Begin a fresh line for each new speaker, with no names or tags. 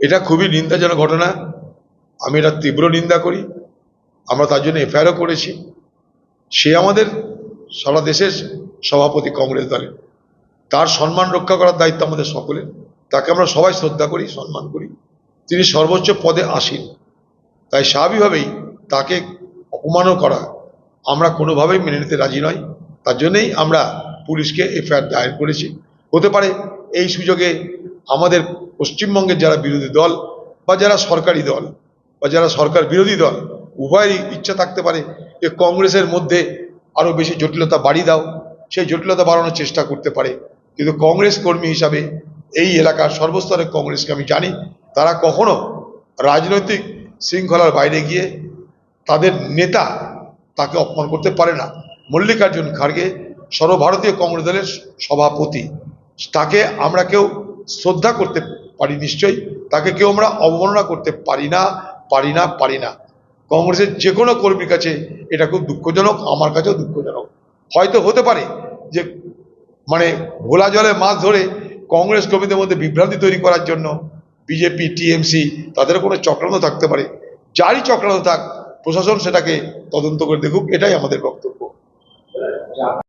এটা খুবই নিন্দাজনক ঘটনা। আমি এটা তীব্র নিন্দা করি। আমরা তার জন্য এফআইআরও করেছি। সে আমাদের সারা দেশের সভাপতি কংগ্রেস দলের। তার সম্মান রক্ষা করার দায়িত্ব আমাদের সকলের। তাকে আমরা সবাই শ্রদ্ধা করি, সম্মান করি। তিনি সর্বোচ্চ পদে আসীন। তাই স্বাভাবিকভাবেই তাকে অপমানও করা আমরা কোনোভাবেই মেনে নিতে রাজি নই। তার জন্যেই আমরা পুলিশকে এফআইআর দায়ের করেছি। হতে পারে এই সুযোগে আমাদের পশ্চিমবঙ্গের যারা বিরোধী দল বা যারা সরকারি দল বা যারা সরকার বিরোধী দল, উভয়েরই ইচ্ছা থাকতে পারে যে কংগ্রেসের মধ্যে আরও বেশি জটিলতা বাড়িয়ে দাও। সেই জটিলতা বাড়ানোর চেষ্টা করতে পারে। কিন্তু কংগ্রেস কর্মী হিসাবে এই এলাকার সর্বস্তরের কংগ্রেসকে আমি জানি, তারা কখনো রাজনৈতিক শৃঙ্খলার বাইরে গিয়ে তাদের নেতা তাকে অপমান করতে পারে না। মল্লিকার্জুন খাড়গে সর্বভারতীয় কংগ্রেস দলের সভাপতি। তাকে আমরা কেউ শ্রদ্ধা করতে পারি নিশ্চয়ই, তাকে কেউ আমরা অবমাননা করতে পারি না পারি না পারি না। কংগ্রেসের যে কোনো কর্মীর কাছে এটা খুব দুঃখজনক, আমার কাছেও দুঃখজনক। হয়তো হতে পারে যে মানে ভোলা জলে মাছ ধরে কংগ্রেস কর্মীদের মধ্যে বিভ্রান্তি তৈরি করার জন্য বিজেপি, টিএমসি, তাদের কোনো চক্রান্ত থাকতে পারে। যারই চক্রান্ত থাক, প্রশাসন সেটাকে তদন্ত করে দেখুক, এটাই আমাদের বক্তব্য।